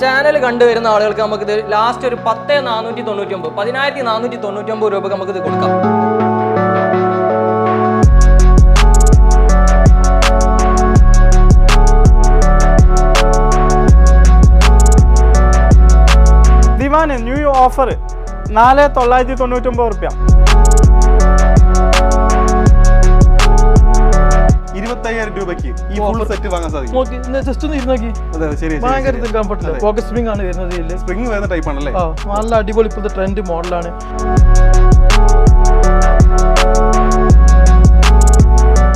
Channel കണ്ടുവരുന്ന ആളുകൾക്ക് നമുക്ക് നമുക്കിത് ലാസ്റ്റ് ഒരു പത്ത് നാനൂറ്റി തൊണ്ണൂറ്റി ഒമ്പത് പതിനായിരത്തി നാനൂറ്റി തൊണ്ണൂറ്റി ഒമ്പത് രൂപക്ക് നമുക്കിത് കൊടുക്കാം. ദിവാന് ന്യൂ ഓഫർ നാല് തൊള്ളായിരത്തി തൊണ്ണൂറ്റി ഒമ്പത് റുപ്യ. ഇരുപത്തയ്യായിരം രൂപയ്ക്ക് ഈ ഫുൾ സെറ്റ് വാങ്ങാൻ സാധിക്കും. നോക്കി ജസ്റ്റ് ഒന്ന് ഇരുന്ന് നോക്കി. അതെ ശരി ഭയങ്കര കംഫർട്ട് ഫോക്കസ് സ്പ്രിംഗ് ആണ് വരുന്നത് ഇതിൽ. സ്പ്രിംഗ് വരുന്ന ടൈപ്പ് ആണല്ലേ? ആ നല്ല അടിപൊളി ഇപ്പോഴത്തെ ട്രെൻഡ് മോഡലാണ്.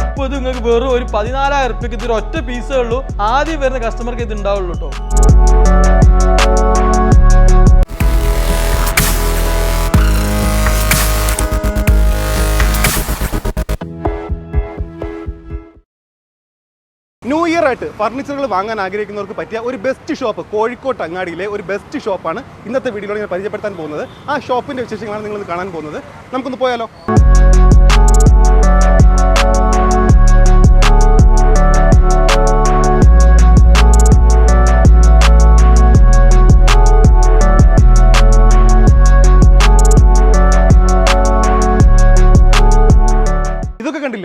ഇപ്പോൾ ഇത് നിങ്ങൾക്ക് വെറും ഒരു പതിനാലായിരം റുപ്യക്ക് ഇതൊരു ഒറ്റ പീസേ ഉള്ളൂ. ആദ്യം വരുന്ന കസ്റ്റമർക്ക് ഇത് ഉണ്ടാവുള്ളൂ കേട്ടോ ന്യൂ ഇയർ ആയിട്ട് ഫർണിച്ചറുകൾ വാങ്ങാൻ ആഗ്രഹിക്കുന്നവർക്ക് പറ്റിയ ഒരു ബെസ്റ്റ് ഷോപ്പ് കോഴിക്കോട്ട് അങ്ങാടിയിലെ ഒരു ബെസ്റ്റ് ഷോപ്പാണ് ഇന്നത്തെ വീഡിയോയിൽ ഞാൻ പരിചയപ്പെടുത്താൻ പോകുന്നത്. ആ ഷോപ്പിന്റെ വിശേഷങ്ങളാണ് നിങ്ങൾ കാണാൻ പോകുന്നത്. നമുക്കൊന്ന് പോയാലോ?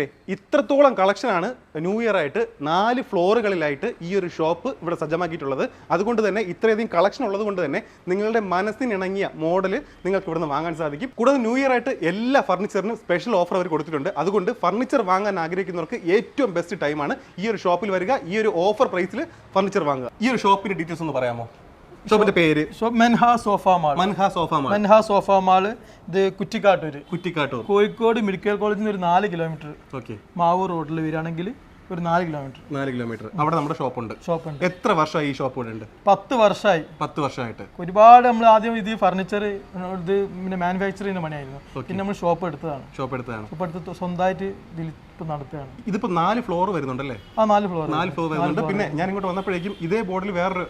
കണ്ടില്ലേ ഇത്രത്തോളം കളക്ഷനാണ് ന്യൂ ഇയർ ആയിട്ട് നാല് ഫ്ലോറുകളിലായിട്ട് ഈ ഒരു ഷോപ്പ് ഇവിടെ സജ്ജമാക്കിയിട്ടുള്ളത്. അതുകൊണ്ട് തന്നെ ഇത്രയധികം കളക്ഷൻ ഉള്ളത് കൊണ്ട് തന്നെ നിങ്ങളുടെ മനസ്സിനിണങ്ങിയ മോഡൽ നിങ്ങൾക്ക് ഇവിടുന്ന് വാങ്ങാൻ സാധിക്കും. കൂടാതെ ന്യൂ ഇയർ ആയിട്ട് എല്ലാ ഫർണിച്ചറിനും സ്പെഷ്യൽ ഓഫർ അവർ കൊടുത്തിട്ടുണ്ട്. അതുകൊണ്ട് ഫർണിച്ചർ വാങ്ങാൻ ആഗ്രഹിക്കുന്നവർക്ക് ഏറ്റവും ബെസ്റ്റ് ടൈമാണ് ഈ ഒരു ഷോപ്പിൽ വരിക ഈ ഒരു ഓഫർ പ്രൈസിൽ ഫർണിച്ചർ വാങ്ങുക. ഈ ഒരു ഷോപ്പിന്റെ ഡീറ്റെയിൽസ് ഒന്ന് പറയാമോ? ഷോപ്പിന്റെ പേര്? Menha sofa mall. Manha sofa mall. Menha sofa mall ഇത് കുറ്റിക്കാട്ടൂര്. കുറ്റിക്കാട്ടൂർ. കോഴിക്കോട് മെഡിക്കൽ കോളേജിൽ നിന്ന് ഒരു നാല് കിലോമീറ്റർ മാവൂർ റോഡിൽ വരികയാണെങ്കിൽ ഒരു നാല് കിലോമീറ്റർ. നാല് കിലോമീറ്റർ. അവിടെ നമ്മുടെ ഷോപ്പുണ്ട്. ഷോപ്പ് ഉണ്ട് എത്ര വർഷമായി ഈ ഷോപ്പ് ഇവിടെ ഉണ്ട്? പത്ത് വർഷമായി പത്ത് വർഷമായിട്ട്. ഒരുപാട് നമ്മൾ ആദ്യം ഇത് ഫർണിച്ചർ ഇത് പിന്നെ മാനുഫാക്ചർ ചെയ്യുന്ന പണിയായിരുന്നു പിന്നെ നമ്മൾ ഷോപ്പ് എടുത്തതാണ്. ഷോപ്പ് എടുത്തതാണ്. ഷോപ്പ് എടുത്ത് സ്വന്തമായിട്ട് നടത്തുകയാണ് ഇതിപ്പോ നാല് ഫ്ലോർ വരുന്നുണ്ടല്ലേ? ആ നാല് ഫ്ലോർ നാല് ഫ്ലോർ വരുന്നുണ്ട്. പിന്നെ ഞാൻ ഇങ്ങോട്ട് വന്നപ്പോഴേക്കും ഇതേ ബോർഡിൽ വേറെ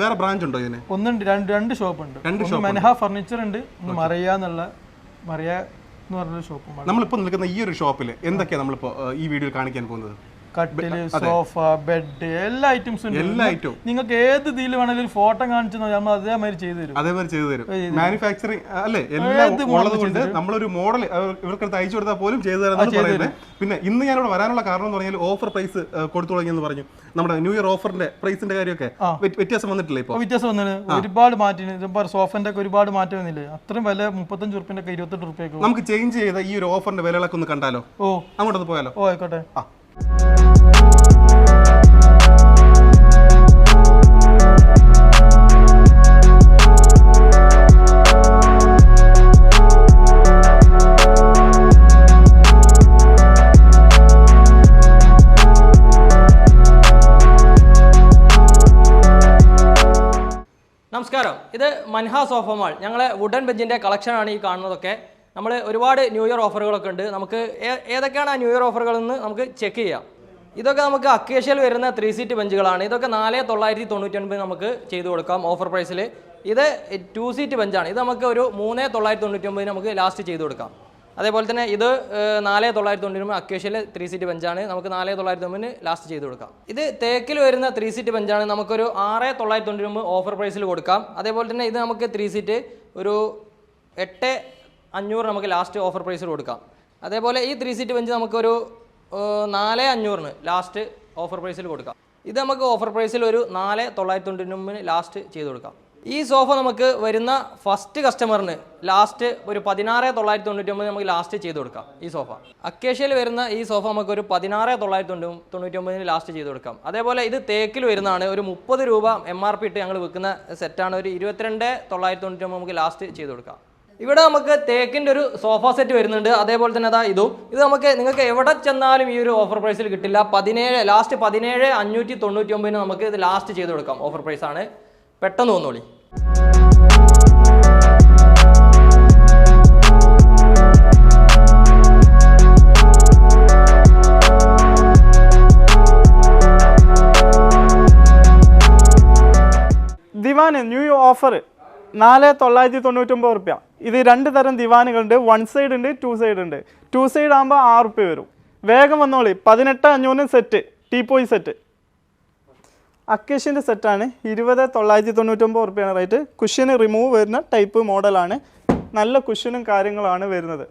വേറെ ബ്രാഞ്ച് ഉണ്ടോ ഇതിന്? ഒന്നുണ്ട് രണ്ട് രണ്ട് ഷോപ്പ് ഉണ്ട് രണ്ട് ഷോപ്പ് മെനഹ ഫർണിച്ചർ ഉണ്ട് ഒന്ന് മറിയ എന്നുള്ള മറിയ എന്ന് പറഞ്ഞൊരു ഷോപ്പും നമ്മളിപ്പോ നിൽക്കുന്ന ഈ ഒരു ഷോപ്പിൽ എന്തൊക്കെയാണ് നമ്മളിപ്പോ ഈ വീഡിയോയിൽ കാണിക്കാൻ പോകുന്നത്? കട്ടിൽ സോഫ ബെഡ് എല്ലാ ഐറ്റംസും എല്ലാ ഐറ്റവും. നിങ്ങൾക്ക് ഏത് ഇതിൽ വേണമെങ്കിലും ഒരു ഫോട്ടോ കാണിച്ചു നമ്മൾ അതേമാതിരി ചെയ്തു തരും. അതേമാതിരി ചെയ്തു തരും. മാനുഫാക്ചറിങ് അല്ലേ? എല്ലാം ഉള്ളത് കൊണ്ട് നമ്മളൊരു മോഡൽ ഇവർക്ക് അയച്ചു കൊടുത്താൽ പോലും ചെയ്തു തരാം പറയുന്നത്. പിന്നെ ഇന്ന് ഞാനിവിടെ വരാനുള്ള കാരണം എന്ന് പറഞ്ഞാൽ ഓഫർ പ്രൈസ് കൊടുത്തു തുടങ്ങിയെന്ന് പറഞ്ഞു. നമ്മുടെ ന്യൂ ഇയർ ഓഫറിന്റെ പ്രൈസിന്റെ കാര്യമൊക്കെ വ്യത്യ- വ്യത്യാസം വന്നിട്ടില്ല ഇപ്പൊ? ഇപ്പൊ വ്യത്യാസം വന്നത് ഒരുപാട് മാറ്റി. സോഫന്റെ ഒക്കെ ഒരുപാട് മാറ്റം വന്നില്ലേ? അത്രയും വില മുപ്പത്തഞ്ച് റുപ്യന്റെ ഒക്കെ ഇരുപത്തെട്ട് റുപ്യക്ക് നമുക്ക് ചേഞ്ച് ചെയ്ത ഈ ഒരു ഓഫറിന്റെ വിലകളൊക്കെ ഒന്ന് കണ്ടാലോ? ഓ. അങ്ങോട്ടൊന്ന് പോയാലോ? ഓ ആയിക്കോട്ടെ. ആ. ഇത് മൻഹ സോഫ മാൾ ഞങ്ങളെ വുഡൻ ബെഞ്ചിന്റെ കളക്ഷനാണ് ഈ കാണുന്നതൊക്കെ. നമ്മൾ ഒരുപാട് ന്യൂ ഇയർ ഓഫറുകളൊക്കെ ഉണ്ട്. നമുക്ക് ഏതൊക്കെയാണ് ആ ന്യൂ ഇയർ ഓഫറുകളെന്ന് നമുക്ക് ചെക്ക് ചെയ്യാം. ഇതൊക്കെ നമുക്ക് അക്കേഷ്യയിൽ വരുന്ന ത്രീ സീറ്റ് ബെഞ്ചുകളാണ് ഇതൊക്കെ നാല് തൊള്ളായിരത്തി തൊണ്ണൂറ്റൊൻപത് നമുക്ക് ചെയ്തു കൊടുക്കാം ഓഫർ പ്രൈസിൽ ഇത് ടു സീറ്റ് ബെഞ്ചാണ് ഇത് നമുക്ക് ഒരു മൂന്ന് തൊള്ളായിരത്തി തൊണ്ണൂറ്റൊമ്പതിന് നമുക്ക് ലാസ്റ്റ് ചെയ്തു കൊടുക്കാം. അതേപോലെ തന്നെ ഇത് നാല് തൊള്ളായിരത്തി തൊണ്ണൂറ് അക്വേഷ്യയിൽ ത്രീ സീറ്റ് ബെഞ്ചാണ് നമുക്ക് നാല് തൊള്ളായിരത്തി തൊണ്ണൂറ് ലാസ്റ്റ് ചെയ്ത് കൊടുക്കാം. ഇത് തേക്കിൽ വരുന്ന ത്രീ സീറ്റ് ബെഞ്ചാണ് നമുക്കൊരു ആറ് തൊള്ളായിരത്തി തൊണ്ണൂറ് ഓഫർ പ്രൈസിൽ കൊടുക്കാം. അതേപോലെ തന്നെ ഇത് നമുക്ക് ത്രീ സീറ്റ് ഒരു എട്ട് അഞ്ഞൂറ് നമുക്ക് ലാസ്റ്റ് ഓഫർ പ്രൈസിൽ കൊടുക്കാം. അതേപോലെ ഈ ത്രീ സീറ്റ് ബെഞ്ച് നമുക്കൊരു നാല് അഞ്ഞൂറിന് ലാസ്റ്റ് ഓഫർ പ്രൈസിൽ കൊടുക്കാം. ഇത് നമുക്ക് ഓഫർ പ്രൈസിൽ ഒരു നാല് തൊള്ളായിരത്തി തൊണ്ണൂറ് ലാസ്റ്റ് ചെയ്ത് കൊടുക്കാം. ഈ സോഫ നമുക്ക് വരുന്ന ഫസ്റ്റ് കസ്റ്റമറിന് ലാസ്റ്റ് ഒരു പതിനാറ് തൊള്ളായിരത്തി തൊണ്ണൂറ്റി ഒമ്പത് നമുക്ക് ലാസ്റ്റ് ചെയ്ത് കൊടുക്കാം ഈ സോഫ. അക്കേഷ്യയിൽ വരുന്ന ഈ സോഫ നമുക്ക് ഒരു പതിനാറ് തൊള്ളായിരത്തി തൊണ്ണൂ- തൊണ്ണൂറ്റി ഒമ്പതിന് ലാസ്റ്റ് ചെയ്ത് കൊടുക്കാം. അതേപോലെ ഇത് തേക്കിൽ വരുന്നതാണ് ഒരു മുപ്പത് രൂപ എം ആർ പി ഇട്ട് ഞങ്ങൾ വിൽക്കുന്ന സെറ്റാണ് ഒരു ഇരുപത്തിരണ്ട് തൊള്ളായിരത്തി തൊണ്ണൂറ്റി ഒമ്പത് നമുക്ക് ലാസ്റ്റ് ചെയ്ത് കൊടുക്കാം. ഇവിടെ നമുക്ക് തേക്കിന്റെ ഒരു സോഫ സെറ്റ് വരുന്നുണ്ട്. അതേപോലെ തന്നെ അതാ ഇതും. ഇത് നമുക്ക് നിങ്ങൾക്ക് എവിടെ ചെന്നാലും ഈ ഒരു ഓഫർ പ്രൈസിൽ കിട്ടില്ല. പതിനേഴ് ലാസ്റ്റ് പതിനേഴ് അഞ്ഞൂറ്റി തൊണ്ണൂറ്റി ഒമ്പതിന് നമുക്ക് ഇത് ലാസ്റ്റ് ചെയ്ത് കൊടുക്കാം. ഓഫർ പ്രൈസാണ് പെട്ടെന്ന് വന്നോളി. ദിവാന് ന്യൂ ഓഫർ നാല് തൊള്ളായിരത്തി തൊണ്ണൂറ്റൊമ്പത് റുപ്യ. ഇത് രണ്ട് തരം ദിവാനുകളുണ്ട്. വൺ സൈഡ് ഉണ്ട് ടു സൈഡ് ഉണ്ട്. ടു സൈഡ് ആകുമ്പോൾ ആറ് റുപ്യ വരും. വേഗം വന്നോളി. പതിനെട്ട് അഞ്ഞൂറിന് സെറ്റ്. Teapoy set. അക്കേഷ്യന്റെ സെറ്റാണ്. ഇരുപത് തൊള്ളായിരത്തി തൊണ്ണൂറ്റൊമ്പത് റുപ്യാണ് റേറ്റ്. കുഷ്യന് റിമൂവ് വരുന്ന ടൈപ്പ് മോഡലാണ്. നല്ല കുഷ്യനും കാര്യങ്ങളാണ് വരുന്നത്.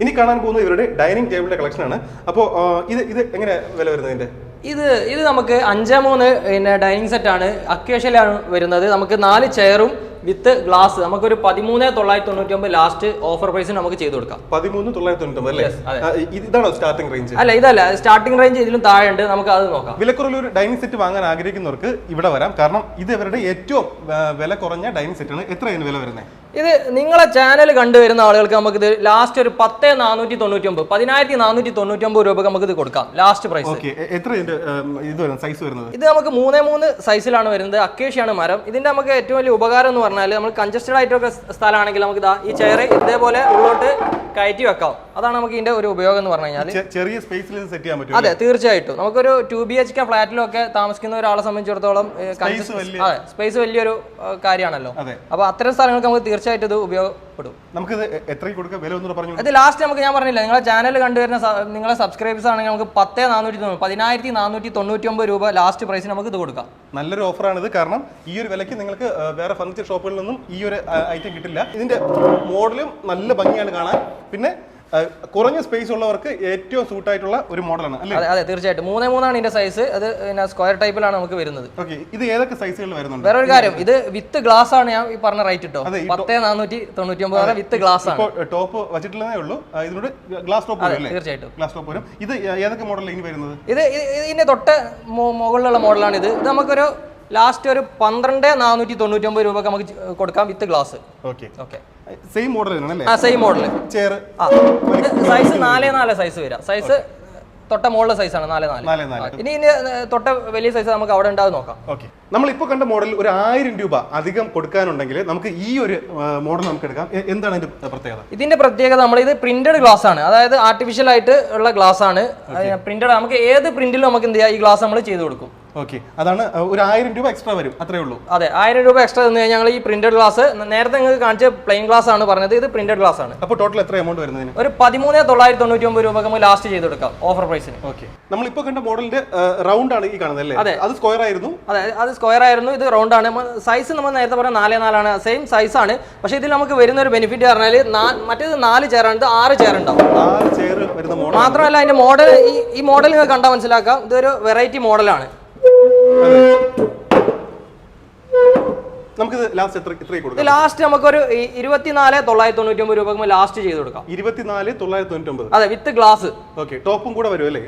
ഇനി കാണാൻ പോകുന്നത് ഇവരുടെ ഡൈനിങ് ടേബിളിന്റെ കളക്ഷൻ ആണ് അപ്പോൾ ഇത് ഇത് എങ്ങനെ വില വരുന്നതിന്റെ ഇത് ഇത് നമുക്ക് അഞ്ച് മൂന്ന് പിന്നെ ഡൈനിങ് സെറ്റാണ്. അക്കേഷ്യയിലാണ് വരുന്നത്. നമുക്ക് നാല് ചെയറും വിത്ത് ഗ്ലാസ് നമുക്കൊരു പതിമൂന്ന് തൊള്ളായിരത്തി തൊണ്ണൂറ്റി ഒമ്പത് ലാസ്റ്റ് ഓഫർ പ്രൈസ് നമുക്ക് ചെയ്ത് കൊടുക്കാം. പതിമൂന്ന് തൊള്ളായിരത്തി തൊണ്ണൂറ്റി ഇതാണോ സ്റ്റാർട്ടിംഗ് റേഞ്ച് അല്ല ഇതല്ല. സ്റ്റാർട്ടിംഗ് റേഞ്ച് ഇതിലും താഴെ ഉണ്ട് നമുക്ക് അത് നോക്കാം. വിലക്കുറവിൽ ഒരു ഡൈനിങ് സെറ്റ് വാങ്ങാൻ ആഗ്രഹിക്കുന്നവർക്ക് ഇവിടെ വരാം. കാരണം ഇത് ഇവരുടെ ഏറ്റവും വില കുറഞ്ഞ ഡൈനിങ് സെറ്റാണ് എത്ര എത്രയാണ് വില വരുന്നത്? ഇത് നിങ്ങളെ ചാനൽ കണ്ടുവരുന്ന ആളുകൾക്ക് നമുക്ക് ഇത് ലാസ്റ്റ് ഒരു പത്ത് നാനൂറ്റി തൊണ്ണൂറ്റി ഒമ്പത് പതിനായിരത്തി നാനൂറ്റി തൊണ്ണൂറ്റി ഒമ്പത് രൂപ നമുക്ക് ഇത് കൊടുക്കാം ലാസ്റ്റ് പ്രൈസ് എത്ര ഇത് സൈസ് വരുന്നത്? ഇത് നമുക്ക് മൂന്നേ മൂന്ന് സൈസിലാണ് വരുന്നത്. അക്കേഷ്യാണ് മരം. ഇതിന്റെ നമുക്ക് ഏറ്റവും വലിയ ഉപകാരം എന്ന് പറഞ്ഞാൽ നമ്മൾ കൺജസ്റ്റഡ് ആയിട്ടൊക്കെ സ്ഥലമാണെങ്കിൽ നമുക്ക് ഇതാ ഈ ചെയർ ഇതേപോലെ ഉള്ളോട്ട് കയറ്റി വെക്കാം. അതാണ് നമുക്ക് ഇതിന്റെ ഒരു ഉപയോഗം എന്ന് പറഞ്ഞു കഴിഞ്ഞാൽ ചെറിയ സ്പേസിൽ സെറ്റ് ചെയ്യാൻ പറ്റും അതെ തീർച്ചയായിട്ടും. നമുക്കൊരു ടു ബി എച്ച് കെ ഫ്ലാറ്റിലൊക്കെ താമസിക്കുന്ന ഒരാളെ സംബന്ധിച്ചിടത്തോളം അതെ സ്പേസ് വലിയൊരു കാര്യമാണല്ലോ. അപ്പൊ അത്തരം സ്ഥലങ്ങൾക്ക് നമുക്ക് തീർച്ചയായിട്ടും ഇത് ഉപയോഗപ്പെടും നമുക്കിത് നമുക്ക് എത്ര കൊടുക്കാം? വില ഒന്നും പറഞ്ഞു അത് ലാസ്റ്റ് നമുക്ക് ഞാൻ പറഞ്ഞില്ല നിങ്ങളെ ചാനൽ കണ്ടുവരുന്ന നിങ്ങളെ സബ്സ്ക്രൈബേഴ്സ് ആണെങ്കിൽ നമുക്ക് പത്ത് നാനൂറ്റി തൊണ്ണൂറ് പതിനായിരത്തി നാനൂറ്റി തൊണ്ണൂറ്റി ഒമ്പത് രൂപ ലാസ്റ്റ് പ്രൈസിന് നമുക്ക് ഇത് കൊടുക്കാം. നല്ലൊരു ഓഫറാണ് ഇത് കാരണം ഈ ഒരു വിലയ്ക്ക് നിങ്ങൾക്ക് വേറെ ഫർണിച്ചർ ഷോപ്പുകളിൽ നിന്നും ഈ ഒരു ഐറ്റം കിട്ടില്ല. ഇതിന്റെ മോഡലും നല്ല ഭംഗിയാണ് കാണാൻ. പിന്നെ കുറഞ്ഞ സ്പേസ് ഉള്ളവർക്ക് ഏറ്റവും സൂട്ട് ആയിട്ടുള്ള ഒരു മോഡലാണ് അല്ലേ? അതെ തീർച്ചയായിട്ടും. മൂന്നേ മൂന്നാണ് ഇതിന്റെ സൈസ് അത് പിന്നെ സ്ക്വയർ ടൈപ്പിലാണ് നമുക്ക് വരുന്നത്. ഓക്കെ ഇത് ഏതൊക്കെ സൈസുകളിൽ വരുന്നുണ്ട്? വേറെ ഒരു കാര്യം ഇത് വിത്ത് ഗ്ലാസ് ആണ് ഞാൻ ഈ പറഞ്ഞ റൈറ്റ് കിട്ടോ പത്തേ നാനൂറ്റി തൊണ്ണൂറ്റി ഒമ്പത് വിത്ത് ഗ്ലാസ് ആണ്. ടോപ്പ് വെച്ചിട്ടുള്ളതേ ഉള്ളൂ. ഇതിനോട് ഗ്ലാസ് ടോപ്പ് തീർച്ചയായിട്ടും. ഗ്ലാസ് ടോപ്പ് വരും. ഇത് ഏതൊക്കെ മോഡലിൽ ഇനി വരുന്നത്? ഇത് ഇത് ഇതിന്റെ തൊട്ട് മുകളിലുള്ള മോഡലാണ് ഇത്. ഇത് നമുക്കൊരു ലാസ്റ്റ് ഒരു പന്ത്രണ്ട് നാനൂറ്റി തൊണ്ണൂറ്റി ഒമ്പത് രൂപക്ക് നമുക്ക് കൊടുക്കാം with glass okay okay same model തന്നെ അല്ലേ? ആ സെയിം മോഡൽ ചെയർ ആ സൈസ് നാലേ നാല് സൈസ് വരാം. സൈസ് തൊട്ട മുകളിലെ സൈസാണ് നാല് നാല്. ഇനി ഇനി തൊട്ട വലിയ സൈസ് നമുക്ക് അവിടെ ഉണ്ടാവും നോക്കാം. ഓക്കെ നമ്മളിപ്പോൾ കണ്ട മോഡൽ ഒരു ആയിരം രൂപ അധികം കൊടുക്കാനുണ്ടെങ്കിൽ നമുക്ക് ഈ ഒരു മോഡൽ നമുക്ക് എടുക്കാം. എന്താണ് ഇതിന്റെ പ്രത്യേകത? ഇതിന്റെ പ്രത്യേകത നമ്മൾ ഇത് പ്രിന്റഡ് ഗ്ലാസ് ആണ്. അതായത് ആർട്ടിഫിഷ്യൽ ആയിട്ട് ഉള്ള ഗ്ലാസ് ആണ്. പ്രിന്റഡ് നമുക്ക് ഏത് പ്രിന്റിലും നമുക്ക് എന്ത് ചെയ്യാം? ഈ ഗ്ലാസ് നമ്മൾ ചെയ്ത് കൊടുക്കും. ഓക്കെ അതാണ് ഒരു ആയിരം രൂപ എക്സ്ട്രാ വരും. അത്രേ ഉള്ളൂ. അതെ ആയിരം രൂപ എക്സ്ട്രാ തന്നു കഴിഞ്ഞാൽ ഞങ്ങൾ ഈ പ്രിന്റഡ് ഗ്ലാസ് നേരത്തെ നിങ്ങൾക്ക് കാണിച്ച പ്ലെയിൻ ഗ്ലാസ് ആണ് പറഞ്ഞത്. ഇത് പ്രിന്റഡ് ഗ്ലാസ് ആണ്. അപ്പോൾ ടോട്ടൽ എത്ര എമൗണ്ട് വരുന്നതിന്? ഒരു പതിമൂന്ന് തൊള്ളായിരത്തി തൊണ്ണൂറ്റി ഒമ്പത് രൂപ നമുക്ക് ലാസ്റ്റ് ചെയ്ത് കൊടുക്കാം ഓഫർ പ്രൈസിന് ഓക്കെ നമ്മളിപ്പോൾ കണ്ട മോഡലിന്റെ റൗണ്ട് ആണ് ഈ കാണുന്നത് അല്ലേ? അതെ. അത് സ്ക്വയർ ആയിരുന്നു. അതെ അത് സ്ക്വയർ ആയിരുന്നു. ഇത് റൗണ്ട് ആണ്. സൈസ് നമ്മൾ നേരത്തെ പറഞ്ഞ നാല് നാലാണ്. സെയിം സൈസ് ആണ്. പക്ഷേ ഇതിൽ നമുക്ക് വരുന്ന ഒരു ബെനിഫിറ്റ് പറഞ്ഞാൽ മറ്റേത് നാല് ചെയറാണ് ഇത് ആറ് ചെയർ ഉണ്ടാവും. മാത്രമല്ല അതിന്റെ മോഡൽ ഈ ഈ മോഡൽ നിങ്ങൾ കണ്ടാൽ മനസ്സിലാക്കാം. ഇതൊരു വെറൈറ്റി മോഡലാണ് നമുക്കിത് ലാസ്റ്റ് എത്ര ഇത്രയും കൊടുക്കാം. ലാസ്റ്റ് നമുക്കൊരു ഇരുപത്തിനാല് തൊള്ളായിരത്തി തൊണ്ണൂറ്റി ഒമ്പത് രൂപ ലാസ്റ്റ് ചെയ്ത് കൊടുക്കാം. ഇരുപത്തിനാല് തൊള്ളായിരത്തി തൊണ്ണൂറ്റി ഒമ്പത് അതെ വിത്ത് ഗ്ലാസ് ഓക്കെ ടോപ്പും കൂടെ വരും അല്ലേ?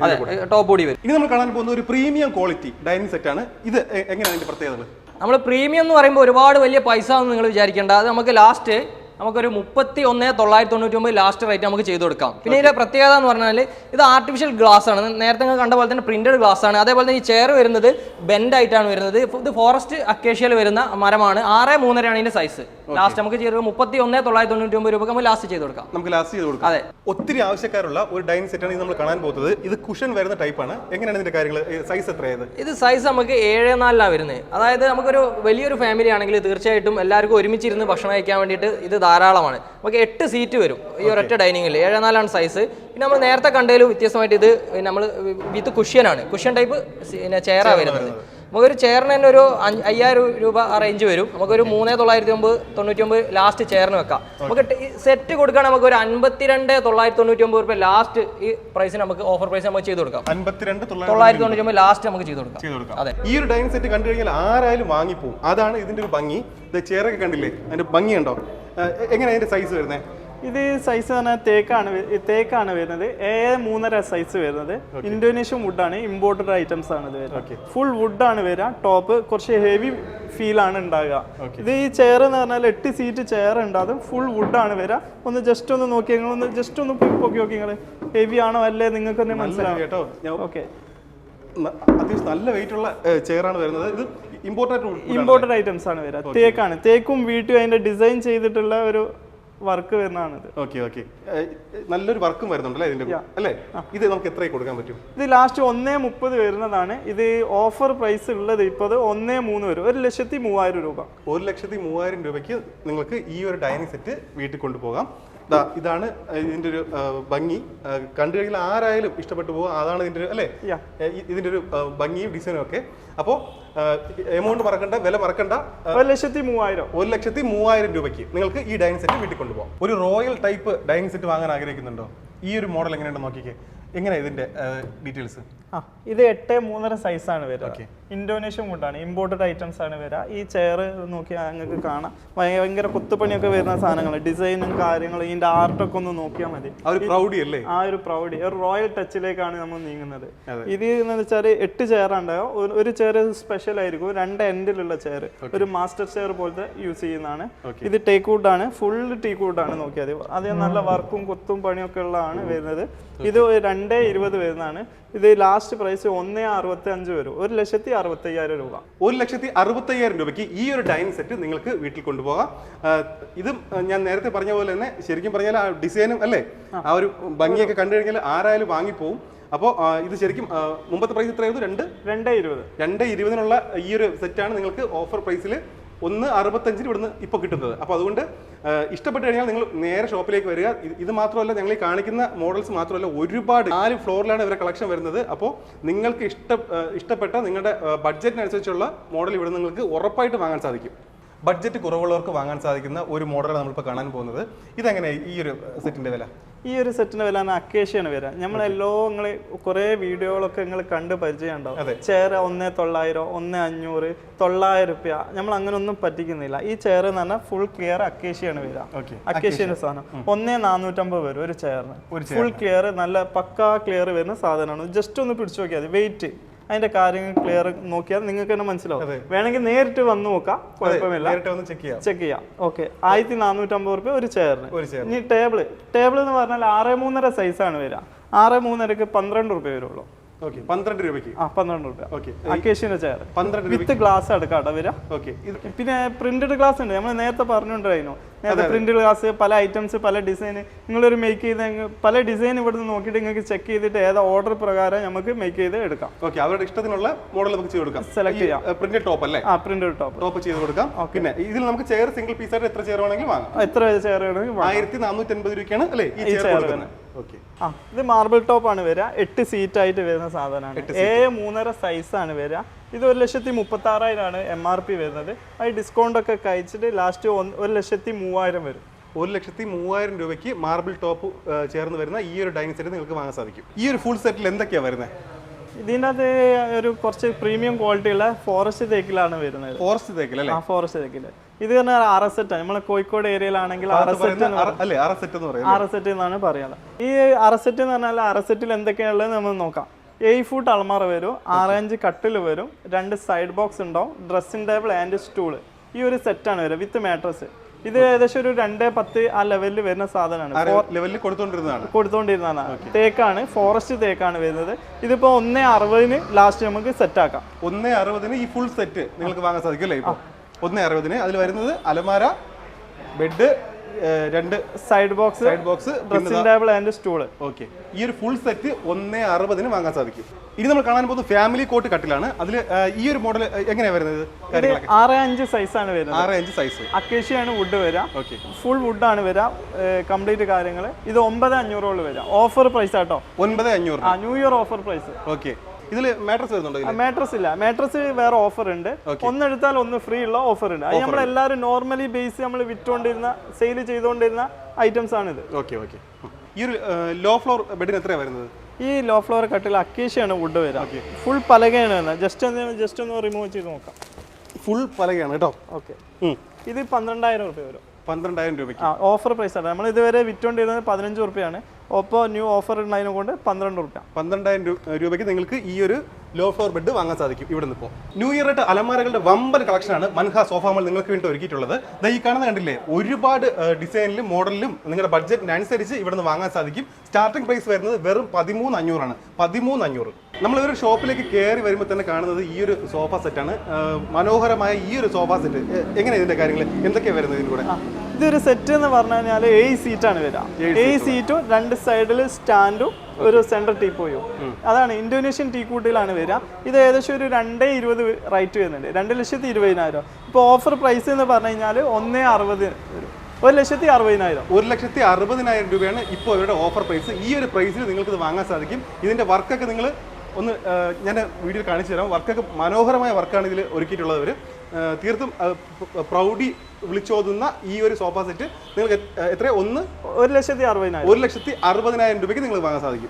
ടോപ്പ് ബോഡി വരും. ഇനി നമ്മൾ കാണാൻ പോകുന്ന ഒരു പ്രീമിയം ക്വാളിറ്റി ഡൈനിങ് സെറ്റ് ആണ്. ഇത് എങ്ങനെയാണ് അതിന്റെ പ്രത്യേകതകൾ നമ്മൾ പ്രീമിയം എന്ന് പറയുമ്പോൾ ഒരുപാട് വലിയ പൈസ ഒന്നും നിങ്ങൾ വിചാരിക്കേണ്ട. അത് നമുക്ക് ലാസ്റ്റ് നമുക്കൊരു മുപ്പത്തി ഒന്ന് തൊള്ളായിരത്തി തൊണ്ണൂറ്റി ഒമ്പത് ലാസ്റ്റ് റേറ്റ് നമുക്ക് ചെയ്ത് കൊടുക്കാം. പിന്നെ ഇതിന്റെ പ്രത്യേകത എന്ന് പറഞ്ഞാൽ ഇത് ആർട്ടിഫിഷ്യൽ ഗ്ലാസ് ആണ്. നേരത്തെ നിങ്ങൾ കണ്ട പോലെ തന്നെ പ്രിന്റഡ് ഗ്ലാസ് ആണ്. അതേപോലെ തന്നെ ഈ ചെയർ വരുന്നത് ബെൻഡ് ആയിട്ടാണ് വരുന്നത്. ഇത് ഫോറസ്റ്റ് അക്കേഷ്യയിൽ വരുന്ന മരമാണ്. ആറ് മൂന്നരയാണ് ഇതിന്റെ സൈസ് ലാസ്റ്റ് നമുക്ക് ചെയ്ത് മുപ്പത്തി ഒന്ന് തൊള്ളായിരത്തി തൊണ്ണൂറ്റി ഒമ്പത് രൂപ നമുക്ക് ലാസ്റ്റ് ചെയ്ത് കൊടുക്കാം. നമുക്ക് ലാസ്റ്റ് ചെയ്ത് കൊടുക്കാം. അതെ. ഒത്തിരി ആവശ്യക്കാരുള്ള ഒരു ഡൈനിങ് സെറ്റ് ആണ് ഇത് നമ്മൾ കാണാൻ പോകുന്നത്. ഇത് കുഷൻ വരുന്ന ടൈപ്പാണ് എങ്ങനെയാണ് ഇതിന്റെ കാര്യങ്ങൾ സൈസ് എത്രയായത്? ഇത് സൈസ് നമുക്ക് ഏഴ് നാലിലാണ് വരുന്നത്. അതായത് നമുക്കൊരു വലിയൊരു ഫാമിലി ആണെങ്കിൽ തീർച്ചയായിട്ടും എല്ലാവർക്കും ഒരുമിച്ചിരുന്ന് ഭക്ഷണം കഴിക്കാൻ വേണ്ടിയിട്ട് ഇത് ധാരാളമാണ്. നമുക്ക് എട്ട് സീറ്റ് വരും. ഈ ഒരൊറ്റ ഡൈനിങ്ങിൽ ഏഴ് നാലാണ് സൈസ് പിന്നെ നമ്മൾ നേരത്തെ കണ്ടതിലും വ്യത്യസ്തമായിട്ട് ഇത് നമ്മൾ വിത്ത് കുഷ്യനാണ്. കുഷ്യൻ ടൈപ്പ് പിന്നെ ചെയറാണ് വരുന്നത്. നമുക്കൊരു ചെയറിന് തന്നെ ഒരു അയ്യായിരം രൂപ ആ റേഞ്ച് വരും. നമുക്കൊരു മൂന്ന് തൊള്ളായിരത്തി ഒമ്പത് തൊണ്ണൂറ്റി ഒമ്പത് ലാസ്റ്റ് ചെയറിന് വെക്കാം നമുക്ക് സെറ്റ് കൊടുക്കുകയാണെങ്കിൽ നമുക്ക് ഒരു അൻപത്തിരണ്ട് തൊള്ളായിരത്തി തൊണ്ണൂറ്റി ഒമ്പത് രൂപ ലാസ്റ്റ് ഈ പ്രൈസ് നമുക്ക് ഓഫർ പ്രൈസ് നമുക്ക് ചെയ്ത് കൊടുക്കാം. അൻപത്തിരണ്ട് തൊള്ളായിരത്തി തൊണ്ണൂറ്റി ഒമ്പത് ലാസ്റ്റ് നമുക്ക് ചെയ്ത് കൊടുക്കാം. അതെ. ഈ ഒരു ഡൈനിങ് സെറ്റ് കണ്ടു കഴിഞ്ഞാൽ ആരായാലും വാങ്ങിപ്പോവും. അതാണ് ഇതിന്റെ ഒരു ഭംഗി. ചെയറൊക്കെ കണ്ടില്ലേ? അതിന്റെ ഭംഗിയുണ്ടോ? എങ്ങനെ അതിന്റെ സൈസ് വരുന്നത് ഇത് സൈസ് പറഞ്ഞാൽ തേക്കാണ് തേക്കാണ് വരുന്നത്. ഏഴ് മൂന്നര സൈസ് വരുന്നത്. ഇന്തോനേഷ്യൻ വുഡാണ് ഇമ്പോർട്ടഡ് ഐറ്റംസ് ആണ് ഇത് വരുന്നത്. ഫുൾ വുഡാണ് വരിക ടോപ്പ് കുറച്ച് ഹെവി ഫീൽ ആണ് ഉണ്ടാകുക ഇത് ഈ ചെയർ എന്ന് പറഞ്ഞാൽ എട്ട് സീറ്റ് ചെയർ ഉണ്ടാകും ഫുൾ വുഡാണ് വരിക ഒന്ന് ജസ്റ്റ് ഒന്ന് നോക്കി നിങ്ങൾ ഒന്ന് ജസ്റ്റ് ഒന്ന് പൊക്കി നോക്കി നിങ്ങൾ ഹെവി ആണോ അല്ലേ നിങ്ങൾക്ക് തന്നെ മനസ്സിലാവും. കേട്ടോ ഓക്കെ അത്യാവശ്യം നല്ല വെയിറ്റ് ഉള്ള ചെയറാണ് വരുന്നത്. ഇത് ഇമ്പോർട്ടന്റ് ഇമ്പോർട്ടഡ് ഐറ്റംസ് ആണ് വരിക തേക്കാണ്. തേക്കും വീട്ടും അതിന്റെ ഡിസൈൻ ചെയ്തിട്ടുള്ള ഒരു വർക്ക് വരുന്നതാണിത് ഓക്കെ ഓക്കെ നല്ലൊരു വർക്കും വരുന്നുണ്ടല്ലേ ഇതിന്റെ അല്ലേ? ഇത് നമുക്ക് എത്രയും കൊടുക്കാൻ പറ്റും? ഇത് ലാസ്റ്റ് ഒന്നേ മുപ്പത് വരുന്നതാണ്. ഇത് ഓഫർ പ്രൈസ് ഉള്ളത് ഇപ്പോൾ ഒന്നേ മൂന്ന് വരും. ഒരു ലക്ഷത്തി മൂവായിരം രൂപ. ഒരു ലക്ഷത്തി മൂവായിരം രൂപയ്ക്ക് നിങ്ങൾക്ക് ഈ ഒരു ഡൈനിങ് സെറ്റ് വീട്ടിൽ കൊണ്ടുപോകാം. ഇതാണ് ഇതിന്റെ ഒരു ഭംഗി. കണ്ടു കഴിഞ്ഞാൽ ആരായാലും ഇഷ്ടപ്പെട്ടു പോകും. അതാണ് ഇതിന്റെ ഒരു അല്ലേ? ഇതിന്റെ ഒരു ഭംഗിയും ഡിസൈനും ഒക്കെ. അപ്പോൾ എമൗണ്ട് മറക്കണ്ട വില മറക്കണ്ട. ഒരു ലക്ഷത്തി മൂവായിരം. ഒരു ലക്ഷത്തി മൂവായിരം രൂപയ്ക്ക് നിങ്ങൾക്ക് ഈ ഡൈനിങ് സെറ്റ് വീട്ടിൽ കൊണ്ടുപോകാം. ഒരു റോയൽ ടൈപ്പ് ഡൈനിങ് സെറ്റ് വാങ്ങാൻ ആഗ്രഹിക്കുന്നുണ്ടോ? ഈ ഒരു മോഡൽ എങ്ങനെയുണ്ടെന്ന് നോക്കിക്കേ. എങ്ങനെയാണ് ഇതിന്റെ ഡീറ്റെയിൽസ് ആ ഇത് എട്ട് മൂന്നര ആണ് വരിക. ഇന്തോനേഷ്യൻ വുഡാണ് ഇമ്പോർട്ടഡ് ഐറ്റംസ് ആണ് വരിക. ഈ ചെയർ നോക്കിയാൽ നിങ്ങൾക്ക് കാണാം. ഭയ- ഭയങ്കര കുത്തുപണിയൊക്കെ വരുന്ന സാധനങ്ങൾ ഡിസൈനും കാര്യങ്ങളും ഇതിന്റെ ആർട്ടൊക്കെ ഒന്ന് നോക്കിയാൽ മതി. ആ ഒരു പ്രൗഡി അല്ലേ? ആ ഒരു പ്രൗഡി ഒരു റോയൽ ടച്ചിലേക്കാണ് നമ്മൾ നീങ്ങുന്നത്. ഇത് എന്ന് വെച്ചാൽ എട്ട് ചെയർ ഉണ്ടാകും ഒരു- ചെയർ സ്പെഷ്യൽ ആയിരിക്കും. രണ്ട് എൻഡിലുള്ള ചെയർ ഒരു മാസ്റ്റർ ചെയർ പോലത്തെ യൂസ് ചെയ്യുന്നതാണ്. ഇത് ടേക്ക് വുഡ് ആണ്. ഫുൾ ടേക്ക് വുഡ് ആണ് നോക്കിയാൽ അത് നല്ല വർക്കും കുത്തും പണിയൊക്കെ ഉള്ളതാണ് വരുന്നത്. ഇത് രണ്ട് ഇരുപത് വരുന്നതാണ്. ഇത് ലാസ്റ്റ് പ്രൈസ് ഒന്നേ അറുപത്തി അഞ്ച് വരും. ഒരു ലക്ഷത്തി അറുപത്തി അയ്യായിരം രൂപ. ഒരു ലക്ഷത്തി അറുപത്തയ്യായിരം രൂപയ്ക്ക് ഈ ഒരു ഡൈനിങ് സെറ്റ് നിങ്ങൾക്ക് വീട്ടിൽ കൊണ്ടുപോകാം. ഇത് ഞാൻ നേരത്തെ പറഞ്ഞ പോലെ തന്നെ ശരിക്കും പറഞ്ഞാൽ ആ ഡിസൈനും അല്ലേ? ആ. ഒരു ഭംഗിയൊക്കെ കണ്ടു കഴിഞ്ഞാൽ ആരായാലും വാങ്ങിപ്പോവും. അപ്പോൾ ഇത് ശരിക്കും മുമ്പത്തെ പ്രൈസ് എത്രയായിരുന്നു രണ്ട്? രണ്ട് ഇരുപത്. രണ്ട് ഇരുപതിനുള്ള ഈ ഒരു സെറ്റാണ് നിങ്ങൾക്ക് ഓഫർ പ്രൈസിൽ ഒന്ന് അറുപത്തഞ്ചിന് ഇവിടുന്ന് ഇപ്പോൾ കിട്ടുന്നത്. അപ്പോൾ അതുകൊണ്ട് ഇഷ്ടപ്പെട്ട് കഴിഞ്ഞാൽ നിങ്ങൾ നേരെ ഷോപ്പിലേക്ക് വരിക. ഇത് മാത്രമല്ല ഞങ്ങൾ ഈ കാണിക്കുന്ന മോഡൽസ് മാത്രമല്ല ഒരുപാട് നാല് ഫ്ലോറിലാണ് ഇവരെ കളക്ഷൻ വരുന്നത്. അപ്പോൾ നിങ്ങൾക്ക് ഇഷ്ട ഇഷ്ടപ്പെട്ട നിങ്ങളുടെ ബഡ്ജറ്റിനനുസരിച്ചുള്ള മോഡൽ ഇവിടെ നിങ്ങൾക്ക് ഉറപ്പായിട്ട് വാങ്ങാൻ സാധിക്കും. ബഡ്ജറ്റ് കുറവുള്ളവർക്ക് വാങ്ങാൻ സാധിക്കുന്ന ഒരു മോഡലാണ് നമ്മളിപ്പോൾ കാണാൻ പോകുന്നത്. ഇതെങ്ങനെയാണ് ഈ ഒരു സെറ്റിന്റെ വില? ഈ ഒരു സെറ്റിന് വില അക്കേഷ്യാണ് വരിക നമ്മളെല്ലോ നിങ്ങൾ കുറേ വീഡിയോകളൊക്കെ നിങ്ങൾ കണ്ട് പരിചയം. ഉണ്ടാവും ചെയർ ഒന്ന് തൊള്ളായിരം ഒന്ന് അഞ്ഞൂറ് തൊള്ളായിരം റുപ്യ. നമ്മൾ അങ്ങനെ ഒന്നും പറ്റിക്കുന്നില്ല. ഈ ചെയർ എന്ന് പറഞ്ഞാൽ ഫുൾ ക്ലിയർ അക്കേഷ്യാണ് വരിക. അക്കേഷ്യന്റെ സാധനം. ഒന്നേ നാനൂറ്റമ്പത് വരും ഒരു ചെയറിന്. ഫുൾ ക്ലിയർ നല്ല പക്കാ ക്ലിയർ വരുന്ന സാധനമാണ്. ജസ്റ്റ് ഒന്ന് പിടിച്ചു നോക്കിയാൽ മതി. വെയിറ്റ് അതിന്റെ കാര്യങ്ങൾ ക്ലിയർ നോക്കിയാൽ നിങ്ങൾക്ക് തന്നെ മനസ്സിലാവും. വേണമെങ്കിൽ നേരിട്ട് വന്ന് നോക്കാം കുഴപ്പമില്ല. ചെക്ക് ചെയ്യാം. ഓക്കെ ആയിരത്തി നാനൂറ്റമ്പത് റുപ്യ ഒരു ചെയറിന് ഇനി ടേബിൾ ടേബിൾ എന്ന് പറഞ്ഞാൽ ആറ് മൂന്നര സൈസാണ് വരിക. ആറ് മൂന്നരക്ക് പന്ത്രണ്ട് റുപ്യ വരുള്ളൂ. പന്ത്രണ്ട് രൂപയ്ക്ക്. ആ പന്ത്രണ്ട് രൂപ ഓക്കെ ചെയർ പന്ത്രണ്ട് വിത്ത് ഗ്ലാസ് എടുക്കാട്ടോ വരാം ഓക്കെ പിന്നെ പ്രിന്റഡ് ഗ്ലാസ് ഉണ്ട്. നമ്മൾ നേരത്തെ പറഞ്ഞുകൊണ്ടിരുന്നു നേരത്തെ പ്രിന്റ് ഗ്ലാസ് പല ഐറ്റംസ് പല ഡിസൈൻ നിങ്ങളൊരു മേക്ക് ചെയ്ത് പല ഡിസൈൻ ഇവിടുന്ന് നോക്കിയിട്ട് നിങ്ങൾക്ക് ചെക്ക് ചെയ്തിട്ട് ഏതാ ഓർഡർ പ്രകാരം നമുക്ക് മേക്ക് ചെയ്ത് എടുക്കാം. ഓക്കെ അവരുടെ ഇഷ്ടത്തിനുള്ള മോഡൽ നമുക്ക് ചെയ്ത് കൊടുക്കാം. സെലക്ട് ചെയ്യാം. പ്രിന്റ് ടോപ്പ് അല്ലേ? ആ പ്രിന്റ് ടോപ്പ് ടോപ്പ് ചെയ്ത് കൊടുക്കാം. പിന്നെ ഇതിൽ നമുക്ക് ചെയർ സിംഗിൾ പീസ് ആയിട്ട് എത്ര ചെയർ വേണമെങ്കിലും വാങ്ങാം. എത്ര ചെയർ വേണമെങ്കിൽ ആയിരത്തി നാനൂറ്റി അൻപത് രൂപയ്ക്കാണ് അല്ലേ? ഈ ചെയർ കൊടുക്കുന്നത്. ഓക്കെ ആ ഇത് മാർബിൾ ടോപ്പ് ആണ് വരിക എട്ട് സീറ്റ് ആയിട്ട് വരുന്ന സാധനമാണ്. ഏഴ് മൂന്നര സൈസ് ആണ് വരിക ഇത് ഒരു ലക്ഷത്തി മുപ്പത്തി ആറായിരമാണ് എം ആർ പി വരുന്നത്. അത് ഡിസ്കൗണ്ട് ഒക്കെ കഴിച്ചിട്ട് ലാസ്റ്റ് ഒരു ലക്ഷത്തി മൂവായിരം വരും. ഒരു ലക്ഷത്തി മൂവായിരം രൂപയ്ക്ക് മാർബിൾ ടോപ്പ് ചേർന്ന് വരുന്ന ഈ ഒരു ഡൈനിങ് സെറ്റ് നിങ്ങൾക്ക് വാങ്ങാൻ സാധിക്കും. ഈ ഒരു ഫുൾ സെറ്റിൽ എന്തൊക്കെയാ വരുന്നത് ഇതിന്റെ അത് ഒരു കുറച്ച് പ്രീമിയം ക്വാളിറ്റിയുള്ള ഫോറസ്റ്റ് തേക്കിലാണ് വരുന്നത്. ഫോറസ്റ്റ് തേക്കിൽ അല്ലേ? ആ ഫോറസ്റ്റ് തേക്കിൽ. ഇത് പറഞ്ഞാൽ ആർ എസ് നമ്മളെ കോഴിക്കോട് ഏരിയയിലാണെങ്കിൽ ആർ എസ് അല്ലേ ആർ എന്ന് പറയുന്നത് ആർ എസ് എന്നാണ് പറയാറ് ഈ ആർ എസ് എന്ന് പറഞ്ഞാൽ ആർ എസ് എന്തൊക്കെയാണുള്ളത് നമ്മൾ നോക്കാം. എയ് ഫുട്ട് അൾമാറ വരും ആറഞ്ച് കട്ടിൽ വരും രണ്ട് സൈഡ് ബോക്സ് ഉണ്ടാവും ഡ്രസ്സിംഗ് ടേബിൾ ആൻഡ് സ്റ്റൂൾ ഈ ഒരു സെറ്റാണ് വരിക വിത്ത് മാട്രസ് ഇത് ഏകദേശം ഒരു രണ്ട് പത്ത് ആ ലെവലിൽ വരുന്ന സാധനമാണ്. ലെവലിൽ കൊടുത്തോണ്ടിരുന്നതാണ്? കൊടുത്തുകൊണ്ടിരുന്നതാണ് തേക്കാണ് ഫോറസ്റ്റ് തേക്കാണ് വരുന്നത്. ഇതിപ്പോ ഒന്നേ അറുപതിന് ലാസ്റ്റ് നമുക്ക് സെറ്റ് ആക്കാം. ഒന്നേ അറുപതിന് ഈ ഫുൾ സെറ്റ് നിങ്ങൾക്ക് വാങ്ങാൻ സാധിക്കും അല്ലേ ഒന്നേ അറുപതിന്. അതിൽ വരുന്നത് അലമാര ബെഡ് രണ്ട് side box side box dressing table and stool okay. ഈ ഒരു ഫുൾ സെറ്റ് ഒന്നേ അറുപതിന് വാങ്ങാൻ സാധിക്കും. ഇനി നമ്മൾ കാണാൻ പോകുന്നത് ഫാമിലി കോട്ട് കട്ടിലാണ്. അതിൽ ഈ ഒരു മോഡൽ എങ്ങനെയാ വരുന്നത് ആറ് അഞ്ച് ആണ് വരുന്നത്. ആറ് അഞ്ച് സൈസ് അക്കേഷ്യയാണ് വുഡ് വരിക ഓക്കെ. ഫുൾ വുഡാണ് വരിക കംപ്ലീറ്റ് കാര്യങ്ങൾ ഇത് ഒമ്പത് അഞ്ഞൂറോൾ വരിക ഓഫർ പ്രൈസ് ആട്ടോ? ഒൻപത് അഞ്ഞൂറ്. New year offer price okay. ഇതിൽ മാട്രസ് വരുന്നുണ്ടോ മാട്രസ് ഇല്ല. മാട്രസ് വേറെ ഓഫർ ഉണ്ട്. ഒന്നെടുത്താൽ ഒന്ന് ഫ്രീ ഉള്ള ഓഫർ ഉണ്ട്. അത് നമ്മൾ എല്ലാവരും നോർമലി ബേസ് നമ്മൾ വിറ്റുകൊണ്ടിരുന്ന സെയിൽ ചെയ്തുകൊണ്ടിരുന്ന ഐറ്റംസ് ആണ് ഇത് ഓക്കെ ഓക്കെ ഈ ഒരു ലോ ഫ്ലോർ ബെഡിന് എത്രയാണ് വരുന്നത്? ഈ ലോ ഫ്ലോർ കട്ടിൽ അക്കേഷ്യാണ് വുഡ് വരിക ഫുൾ പലകയാണ്. വരുന്നത് ജസ്റ്റ് ഒന്ന് ജസ്റ്റ് ഒന്ന് റിമൂവ് ചെയ്ത് നോക്കാം. ഫുൾ പലകയാണ് കേട്ടോ. ഓക്കെ ഇത് പന്ത്രണ്ടായിരം റുപ്യ വരും. പന്ത്രണ്ടായിരം രൂപയ്ക്ക്. ഓഫർ പ്രൈസ് ആണ്. നമ്മൾ ഇതുവരെ വിറ്റുകൊണ്ടിരുന്നത് പതിനഞ്ച് റുപ്യാണ് ഒപ്പോൾ ന്യൂ ഓഫർ ഉള്ളതിനെ കൊണ്ട് പന്ത്രണ്ട് റുപ്യ പന്ത്രണ്ടായിരം രൂപയ്ക്ക് നിങ്ങൾക്ക് ഈ ഒരു ലോ ഫ്ലോർ ബെഡ് വാങ്ങാൻ സാധിക്കും ഇവിടെ നിന്ന് ഇപ്പോൾ ന്യൂ ഇയർ ആയിട്ട് അലമാരകളുടെ വമ്പൻ കളക്ഷനാണ് മൻഹ സോഫാമൾ നിങ്ങൾക്ക് വേണ്ടി ഒരുക്കിയിട്ടുള്ളത്. ഈ കാണുന്ന കണ്ടില്ലേ? ഒരുപാട് ഡിസൈനിലും മോഡലിലും നിങ്ങളുടെ ബഡ്ജറ്റിനനുസരിച്ച് ഇവിടെ നിന്ന് വാങ്ങാൻ സാധിക്കും. സ്റ്റാർട്ടിംഗ് പ്രൈസ് വരുന്നത് വെറും പതിമൂന്ന് അഞ്ഞൂറാണ് പതിമൂന്ന് അഞ്ഞൂറ് നമ്മൾ ഒരു ഷോപ്പിലേക്ക് കയറി വരുമ്പോൾ തന്നെ കാണുന്നത് ഈ ഒരു സോഫ സെറ്റാണ് മനോഹരമായ ഈ ഒരു സോഫ സെറ്റ് എങ്ങനെയാണ് ഇതിന്റെ കാര്യങ്ങൾ എന്തൊക്കെയാണ് വരുന്നത് ഇതിന്റെ കൂടെ? ഇതൊരു സെറ്റ് എന്ന് പറഞ്ഞു കഴിഞ്ഞാൽ ഏഴ് സീറ്റാണ് വരിക. ഏഴ് സീറ്റും രണ്ട് സൈഡിൽ സ്റ്റാൻഡും ഒരു സെൻട്രൽ ടീപ്പോയും അതാണ് ഇന്തോനേഷ്യൻ ടീ കൂട്ടിലാണ് വരിക. ഇത് ഏകദേശം ഒരു രണ്ടേ ഇരുപത് റൈറ്റ് വരുന്നുണ്ട്. രണ്ട് ലക്ഷത്തി ഇരുപതിനായിരം. ഇപ്പോൾ ഓഫർ പ്രൈസ് എന്ന് പറഞ്ഞു കഴിഞ്ഞാൽ ഒന്നേ അറുപത് വരും. ഒരു ലക്ഷത്തി അറുപതിനായിരം. ഒരു ലക്ഷത്തി അറുപതിനായിരം രൂപയാണ് ഇപ്പോൾ ഇവരുടെ ഓഫർ പ്രൈസ് ഈ ഒരു പ്രൈസിൽ നിങ്ങൾക്ക് ഇത് വാങ്ങാൻ സാധിക്കും. ഇതിന്റെ വർക്കൊക്കെ നിങ്ങൾ ഒന്ന് ഞാൻ വീഡിയോ കാണിച്ചു തരാം. വർക്കൊക്കെ മനോഹരമായ വർക്കാണ് ഇതിൽ ഒരുക്കിയിട്ടുള്ളവർ തീർത്തും പ്രൗഡി പ്രൗഢി വിളിച്ചോതുന്ന ഈ ഒരു സോഫ സെറ്റ് നിങ്ങൾക്ക് എത്ര ഒന്ന് ഒരു ലക്ഷത്തി അറുപതിനായിരം. ഒരു ലക്ഷത്തി അറുപതിനായിരം രൂപയ്ക്ക് നിങ്ങൾ വാങ്ങാൻ സാധിക്കും.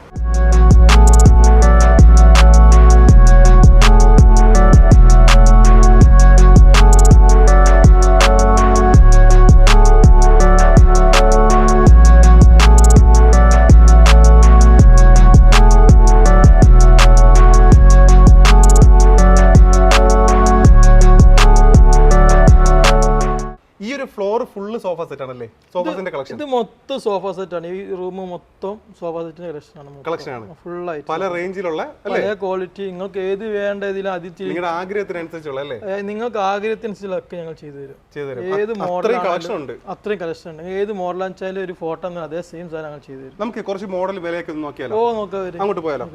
കളക്ഷൻ. ഇത് മൊത്തം സോഫ സെറ്റ് ആണ്. ഈ റൂം മൊത്തം സോഫ സെറ്റിന്റെ കളക്ഷൻ ആണ് കളക്ഷൻ ആണ്. ഫുൾ ആയിട്ട് പല റേഞ്ചിലുള്ള അല്ലേ പല ക്വാളിറ്റി നിങ്ങൾക്ക് ഏത് വേണ്ട ഇതിൽ അതിൽ നിങ്ങളുടെ ആഗ്രഹത്തിനനുസരിച്ചുള്ള അല്ലേ? നിങ്ങൾക്ക് ആഗ്രഹത്തിനനുസരിച്ചുള്ളൊക്കെ ഞങ്ങൾ ചെയ്തു തരും. ചെയ്തു തരും. ഏത് മോഡൽ കളക്ഷൻ ഉണ്ട്. അത്രയും കളക്ഷൻ ഉണ്ട്. ഏത് മോഡൽ വെച്ചാലും ഒരു ഫോട്ടോ അതേ സെയിം സാധനം ഞങ്ങൾ ചെയ്തു തരും. നമുക്ക് കുറച്ച് മോഡൽ വിലയൊക്കെ ഒന്ന് നോക്കിയാലോ? ഓ നോക്കാം അങ്ങോട്ട് പോയാലോ?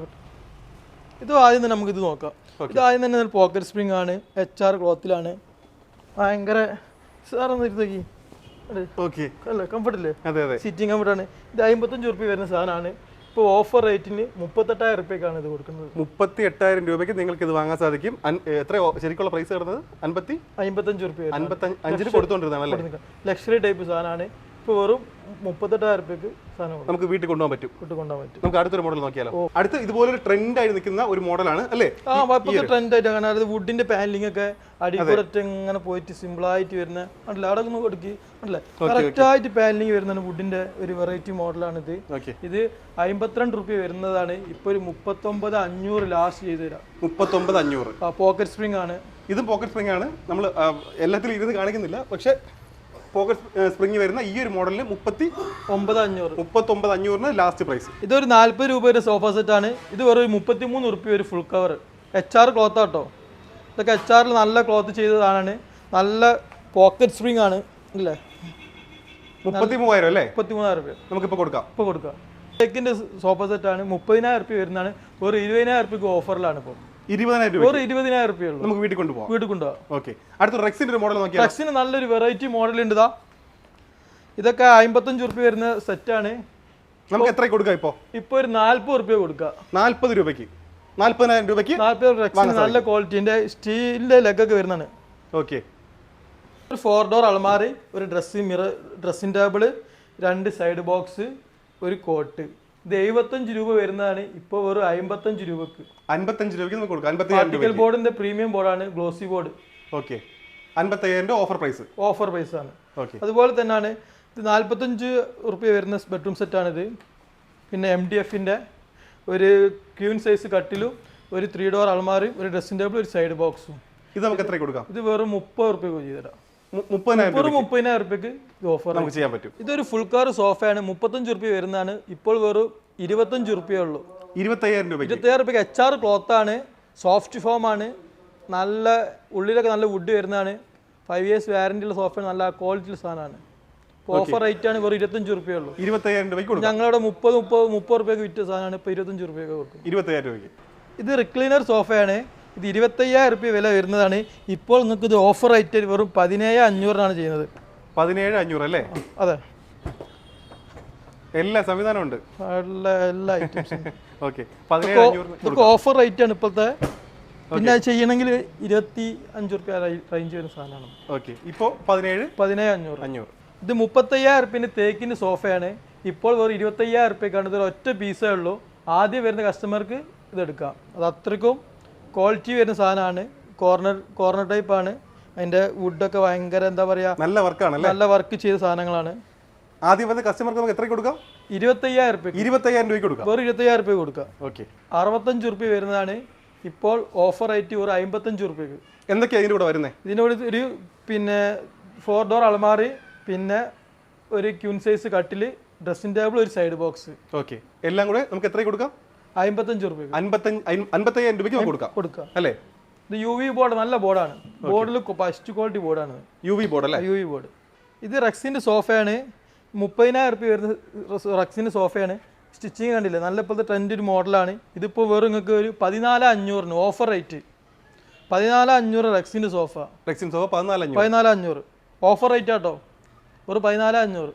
ഇത് ആദ്യം തന്നെ നമുക്ക് ഇത് നോക്കാം. ഇത് ആദ്യം തന്നെ പോക്കറ്റ് സ്പ്രിംഗ് ആണ്. എച്ച് ആർ ക്ലോത്തിലാണ് ഭയങ്കര സാറൊന്ന് ഇരുന്നോക്കി ഓക്കെ അല്ലേ കംഫർട്ട് അതെ അതെ. സിറ്റിംഗ് കംഫർട്ടാണ് ഇത് അമ്പത്തഞ്ച് റുപ്യ വരുന്ന സാധനമാണ്. ഇപ്പോൾ ഓഫർ റേറ്റിന് മുപ്പത്തെട്ടായിരം റുപ്യക്കാണ് ഇത് കൊടുക്കുന്നത്. മുപ്പത്തി എട്ടായിരം രൂപയ്ക്ക് നിങ്ങൾക്ക് ഇത് വാങ്ങാൻ സാധിക്കും. എത്ര ശരിക്കുള്ള പ്രൈസ് കിടന്നത്? അൻപത്തി? അമ്പത്തഞ്ച് റുപ്യ അൻപത്തി അഞ്ചിന് കൊടുത്തോണ്ടിരുന്നതാണ് ലക്ഷറി ടൈപ്പ് സാധനമാണ്. ഇപ്പോൾ വെറും മുപ്പത്തെട്ടായിരം രൂപയ്ക്ക് സാധനം നമുക്ക് വീട്ടിൽ കൊണ്ടുപോകാൻ പറ്റും. വീട്ടിൽ കൊണ്ടുപോകാൻ പറ്റും. നമുക്ക് അടുത്തൊരു മോഡൽ നോക്കിയാലോ. അടുത്ത് ഇതുപോലൊരു ട്രെൻഡ് ആയി നിൽക്കുന്ന ഒരു മോഡലാണ് അല്ലേ? ആ ഇപ്പൊക്കെ ട്രെൻഡ് ആയിട്ട് അങ്ങനെ അത് വുഡിന്റെ പാനലിംഗ് ഒക്കെ അടിപൊളി ഇങ്ങനെ പോയിട്ട് സിമ്പിൾ ആയിട്ട് വരുന്ന അല്ല അവിടെ ഒന്ന് കൊടുക്കി അല്ലേ? കറക്റ്റ് ആയിട്ട് പാനലിംഗ് വരുന്നതാണ് വുഡിന്റെ ഒരു വെറൈറ്റി മോഡലാണ് ഇത്. ഇത് അമ്പത്തിരണ്ട് റുപ്യ വരുന്നതാണ്. ഇപ്പൊ ഒരു മുപ്പത്തൊമ്പത് അഞ്ഞൂറ് ലാസ്റ്റ് ചെയ്ത് തരാം. മുപ്പത്തൊമ്പത് അഞ്ഞൂറ്. പോക്കറ്റ് സ്പ്രിംഗ് ആണ്. ഇത് പോക്കറ്റ് സ്പ്രിംഗ് ആണ്. നമ്മൾ എല്ലാത്തിലും ഇരുന്ന് കാണിക്കുന്നില്ല. പക്ഷെ പോക്കറ്റ് സ്പ്രിംഗ് വരുന്ന ഈ ഒരു മോഡലിന് മുപ്പത്തി ഒമ്പത് അഞ്ഞൂറ്. മുപ്പത്തൊമ്പത് അഞ്ഞൂറിന് ലാസ്റ്റ് പ്രൈസ് ഇതൊരു നാല്പത് രൂപ ഒരു സോഫ സെറ്റ് ആണ്. ഇത് വെറും മുപ്പത്തി മൂന്ന് റുപ്യ ഒരു full cover H R cloth ആട്ടോ. ഇതൊക്കെ എച്ച് ആറിൽ നല്ല ക്ലോത്ത് ചെയ്തതാണ് നല്ല പോക്കറ്റ് സ്പ്രിംഗ് ആണ്. ഇല്ലേ മുപ്പത്തി മൂവായിരം അല്ലേ? മുപ്പത്തിമൂന്നായിരം രൂപ. നമുക്കിപ്പോൾ കൊടുക്കാം. ഇപ്പോൾ കൊടുക്കാം. ടെക്കിന്റെ സോഫ സെറ്റ് ആണ് മുപ്പതിനായിരം റുപ്യ വരുന്നതാണ്. ഒരു ഇരുപതിനായിരം റുപ്യക്ക് ഓഫറിലാണ് ഇപ്പോൾ ഇരുപതിനായിരം രൂപ ഒരു ഇരുപതിനായിരം രൂപ നമുക്ക് വീട്ടിൽ കൊണ്ടുപോകാം വീട്ടിൽ കൊണ്ടുപോകാം ഓക്കെ. അടുത്ത റെക്സിന്റെ ഒരു മോഡൽ നോക്കിയാൽ ഫ്ലക്സിന് നല്ലൊരു വെറൈറ്റി മോഡൽ ഉണ്ട് ഇതാ. ഇതൊക്കെ അമ്പത്തഞ്ച് റുപ്യ വരുന്ന സെറ്റാണ്. നമുക്ക് എത്ര കൊടുക്കാം ഇപ്പോൾ ഇപ്പോൾ ഒരു നാല്പത് റുപ്യ കൊടുക്കുക നാൽപ്പത് രൂപയ്ക്ക്. നാൽപ്പതിനായിരം രൂപയ്ക്ക് നാല്പത് നല്ല ക്വാളിറ്റിന്റെ സ്റ്റീലിന്റെ ലെഗൊക്കെ വരുന്നതാണ്. ഓക്കെ. ഒരു ഫോർ ഡോർ അൾമാറി ഒരു ഡ്രസ്സിംഗ് മിറർ ഡ്രസ്സിംഗ് ടേബിൾ രണ്ട് സൈഡ് ബോക്സ് ഒരു കോട്ട് ഇത് എഴുപത്തഞ്ച് രൂപ വരുന്നതാണ്. ഇപ്പോൾ വെറും അമ്പത്തഞ്ച് രൂപക്ക്. അൻപത്തഞ്ച് രൂപയ്ക്ക് നമുക്ക് കൊടുക്കാം. ബോർഡിന്റെ പ്രീമിയം ബോർഡാണ് ഗ്ലോസി ബോർഡ് ഓക്കെ അൻപത്തയ്യായിരം രൂപ ഓഫർ പ്രൈസ് ഓഫർ പ്രൈസ് ആണ്. അതുപോലെ തന്നെയാണ് ഇത് നാൽപ്പത്തഞ്ച് റുപ്യ വരുന്ന ബെഡ്റൂം സെറ്റാണിത് പിന്നെ എം ഡി എഫിന്റെ ഒരു ക്യൂൻ സൈസ് കട്ടിലും ഒരു ത്രീ ഡോർ അൾമാറിയും ഒരു ഡ്രസ്സിംഗ് ടേബിളും ഒരു സൈഡ് ബോക്സും ഇത് നമുക്ക് എത്ര കൊടുക്കാം? ഇത് വെറും മുപ്പത് റുപ്യ ചെയ്തുതരാം. മു- മുപ്പതിനായിരം രൂപ റുപ്യക്ക് ഓഫർ നമുക്ക് ചെയ്യാൻ പറ്റും. ഇതൊരു ഫുൾ കാർ സോഫയാണ്. മുപ്പത്തഞ്ച് റുപ്യ വരുന്നതാണ്. ഇപ്പോൾ വെറും ഇരുപത്തഞ്ച് റുപ്യ ഉള്ളൂ. ഇരുപത്തയ്യായിരം രൂപ ഇരുപത്തയ്യായിരം റുപ്യക്ക് എച്ച് ആർ ക്ലോത്ത് ആണ്. സോഫ്റ്റ് ഫോം ആണ്. നല്ല ഉള്ളിലൊക്കെ നല്ല വുഡ് വരുന്നതാണ്. ഫൈവ് ഇയേഴ്സ് വാറന്റി ഉള്ള സോഫ്റ്റ് നല്ല ക്വാളിറ്റി സാധനമാണ്. ഓഫർ റേറ്റ് ആണ് വെറും ഇരുപത്തഞ്ച് റുപ്യ ഉള്ളൂ. ഇരുപത്തയ്യായിരം രൂപയ്ക്ക് കൊടുക്കാം. ഞങ്ങളുടെ മുപ്പത് മുപ്പത് മുപ്പത് റുപ്യക്ക് വിറ്റ സാധനമാണ്. ഇപ്പോൾ ഇരുപത്തഞ്ച് റുപ്യൊക്കെ കൊടുക്കും. ഇരുപത്തയ്യായിരം രൂപയ്ക്ക്. ഇത് റിക്ലീനർ സോഫയാണ് ഇത് ഇരുപത്തയ്യായിരം റുപ്യ വില വരുന്നതാണ്. ഇപ്പോൾ നിങ്ങൾക്ക് ഇത് ഓഫർ റേറ്റ് വെറും പതിനേഴ് അഞ്ഞൂറിനാണ് ചെയ്യുന്നത്. പതിനേഴ് അഞ്ഞൂറ് അല്ലേ അതെ. എല്ലാ സംവിധാനം ഉണ്ട്. എല്ലാ എല്ലാ ഐറ്റംസും ഓക്കെ ഇതൊക്കെ ഓഫർ റേറ്റ് ആണ് ഇപ്പോഴത്തെ. പിന്നെ ചെയ്യണമെങ്കിൽ ഇരുപത്തി അഞ്ച് റുപ്യ റേഞ്ച് വരുന്ന സാധനമാണ്. ഓക്കെ ഇപ്പോൾ പതിനേഴ്? പതിനേഴ് അഞ്ഞൂറ്. അഞ്ഞൂറ് ഇത് മുപ്പത്തയ്യായിരം റുപ്യന്റെ തേക്കിന്റെ സോഫയാണ്. ഇപ്പോൾ വെറും ഇരുപത്തയ്യായിരം റുപ്യക്കാണ്. ഇതൊരു ഒറ്റ പീസേ ഉള്ളൂ. ആദ്യം വരുന്ന കസ്റ്റമർക്ക് ഇതെടുക്കാം അത് അത്രയ്ക്കും ക്വാളിറ്റി വരുന്ന സാധനമാണ്. കോർണർ കോർണർ ടൈപ്പാണ് അതിന്റെ വുഡൊക്കെ ഭയങ്കര എന്താ പറയുക നല്ല വർക്കാണ് നല്ല വർക്ക് ചെയ്ത സാധനങ്ങളാണ്. ആദ്യം വന്ന് കസ്റ്റമർക്ക് നമുക്ക് എത്ര കൊടുക്കാം? ഇരുപത്തയ്യായിരം രൂപ ഇരുപത്തയ്യായിരം രൂപയ്ക്ക് കൊടുക്കാം. വെറും ഇരുപത്തയ്യായിരം രൂപ കൊടുക്കാം. ഓക്കെ അറുപത്തഞ്ച് റുപ്യ വരുന്നതാണ്. ഇപ്പോൾ ഓഫർ ആയിട്ട് ഒരു അമ്പത്തഞ്ച് റുപ്യക്ക് എന്തൊക്കെയാണ് ഇതിന്റെ കൂടെ വരുന്നത് ഇതിന്റെ കൂടെ ഒരു പിന്നെ ഫോർ ഡോർ അലമാറി പിന്നെ ഒരു ക്യൂൻ സൈസ് കട്ടിൽ ഡ്രസ്സിംഗ് ടേബിൾ ഒരു സൈഡ് ബോക്സ് ഓക്കെ എല്ലാം കൂടെ നമുക്ക് എത്ര കൊടുക്കാം? അമ്പത്തഞ്ച് രൂപ അൻപത്തയ്യായിരം രൂപയ്ക്ക് കൊടുക്കാം. കൊടുക്കാം. അല്ലേ? ഇത് യു വി ബോർഡ് നല്ല ബോർഡാണ് ബോർഡിൽ ഫസ്റ്റ് ക്വാളിറ്റി ബോർഡാണ് യു വി ബോർഡ് അല്ലേ? യു വി ബോർഡ് ഇത് റക്സിന്റെ സോഫയാണ്. മുപ്പതിനായിരം റുപ്യ വരുന്ന റക്സിന്റെ സോഫയാണ്. സ്റ്റിച്ചിങ് കണ്ടില്ല? നല്ല ഇപ്പോഴത്തെ ട്രെൻഡ് ഒരു മോഡലാണ് ഇതിപ്പോൾ വെറും നിങ്ങൾക്ക് ഒരു പതിനാല് അഞ്ഞൂറിന് ഓഫർ റേറ്റ് പതിനാല് അഞ്ഞൂറ് റക്സിന്റെ സോഫ. റെക്സിൻ സോഫ പതിനാല് പതിനാല് അഞ്ഞൂറ്. ഓഫർ റേറ്റ് ആട്ടോ ഒരു പതിനാല് അഞ്ഞൂറ്.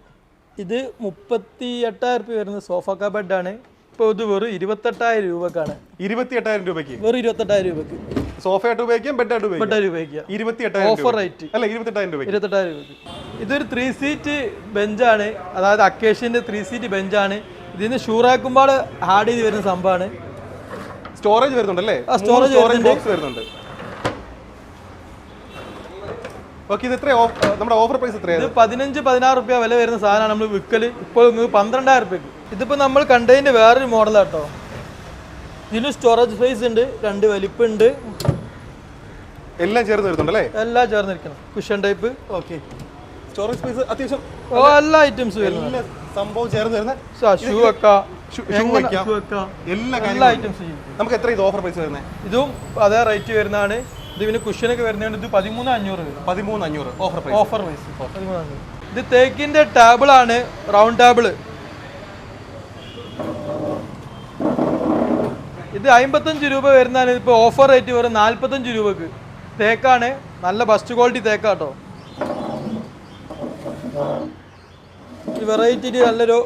ഇത് മുപ്പത്തി എട്ടായിരം റുപ്യ വരുന്ന സോഫ കബഡാണ് ഇപ്പോൾ ഇത് വെറും ഇരുപത്തെട്ടായിരം രൂപക്കാണ്. ഇരുപത്തി എട്ടായിരം രൂപയ്ക്ക്? വെറും ഇരുപത്തെട്ടായിരം രൂപയ്ക്ക്. സോഫയായിട്ട് ഉപയോഗിക്കാം ബെഡായിട്ട് ഉപയോഗിക്കാം? എട്ടായിരം രൂപയ്ക്ക് ഇരുപത്തി എട്ടായിരം ഓഫർ റേറ്റ് അല്ല ഇരുപത്തെട്ടായിരം രൂപയ്ക്ക്. ഇരുപത്തെട്ടായിരം രൂപയ്ക്ക്. ഇതൊരു ത്രീ സീറ്റ് ബെഞ്ചാണ്. അതായത് അക്കേഷ്യന്റെ ത്രീ സീറ്റ് ബെഞ്ചാണ്. ഇതിന് ഷൂറാക്കുമ്പോൾ ഹാർഡ് ചെയ്ത് വരുന്ന സംഭവമാണ്. സ്റ്റോറേജ് വരുന്നുണ്ടല്ലേ? സ്റ്റോറേജ് വരുന്നുണ്ട്. ബോക്സ് വരുന്നുണ്ട് ഓക്കെ ഇത് എത്ര നമ്മുടെ ഓഫർ പ്രൈസ് എത്രയാണ് പതിനഞ്ച് പതിനാറ് റുപ്യ വില വരുന്ന സാധനമാണ് നമ്മൾ വിൽക്കൽ ഇപ്പോൾ നിങ്ങൾക്ക് പന്ത്രണ്ടായിരം റുപ്യക്ക്. ഇതിപ്പോൾ നമ്മൾ കണ്ടതിന്റെ വേറൊരു മോഡലാട്ടോ ഇതിന് സ്റ്റോറേജ് സ്പേസ് ഉണ്ട് രണ്ട് വലിപ്പുണ്ട്. എല്ലാം ചേർന്ന് വരുന്നുണ്ടല്ലേ? എല്ലാം ചേർന്ന് ഇരിക്കണം. Cushion type okay. Storage space അത്യാവശ്യം ഓ എല്ലാ ഐറ്റംസ് വരുന്നു സംഭവം ചേർന്ന് വരുന്ന ഷൂ വെക്കാം. എല്ലാ ഐറ്റംസും നമുക്ക് എത്ര ഇത് ഓഫർ പ്രൈസ് വരുന്നത് ഇതും അതേ റേറ്റ് വരുന്നതാണ്. ഇത് പിന്നെ കുഷനൊക്കെ വരുന്നതുകൊണ്ട് ഇത് പതിമൂന്ന് അഞ്ഞൂറ്. വരും പതിമൂന്ന് അഞ്ഞൂറ്. ഓഫർ പ്രൈസ് ഓഫർ പതിമൂന്ന് അഞ്ഞൂറ്. ഇത് തേക്കിന്റെ ടേബിൾ ആണ് റൗണ്ട് ടേബിൾ ഇത് അമ്പത്തഞ്ച് രൂപ വരുന്നതാണ്. ഇപ്പോൾ ഓഫർ റേറ്റ് വരും നാൽപ്പത്തഞ്ച് രൂപക്ക്. തേക്കാണ് നല്ല ബസ്റ്റ് ക്വാളിറ്റി തേക്കാട്ടോ ഈ വെറൈറ്റി നല്ലൊരു